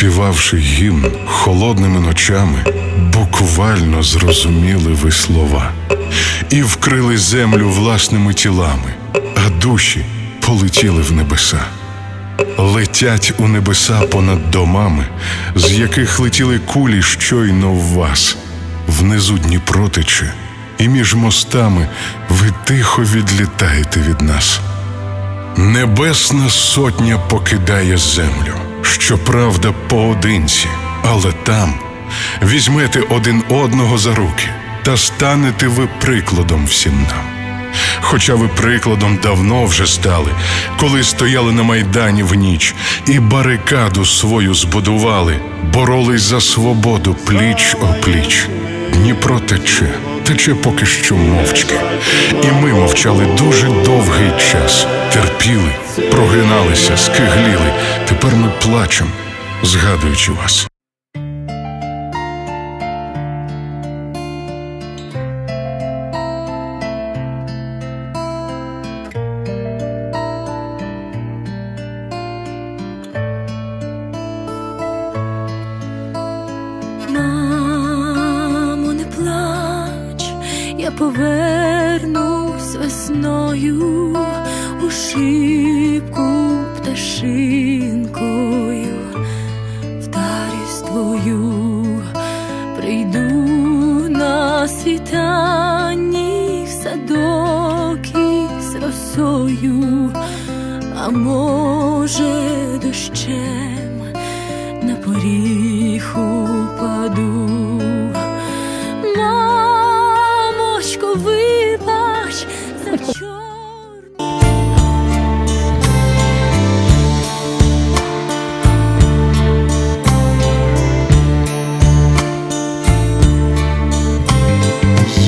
співавши гімн холодними ночами, буквально зрозуміли ви слова і вкрили землю власними тілами, а душі полетіли в небеса. Летять у небеса понад домами, з яких летіли кулі щойно в вас, внизу Дніпро тече, і між мостами ви тихо відлітаєте від нас. Небесна сотня покидає землю, щоправда, поодинці, але там візьмете один одного за руки та станете ви прикладом всім нам. Хоча ви прикладом давно вже стали, коли стояли на майдані в ніч і барикаду свою збудували, боролись за свободу пліч о пліч. Дніпро тече, тече поки що мовчки. І ми мовчали дуже довгий час, терпіли, прогиналися, скигліли. Тепер ми плачемо, згадуючи вас. Повернусь весною у шибку пташинкою, вдарюсь твою, прийду на світанні в садок із росою, а може дощем на поріг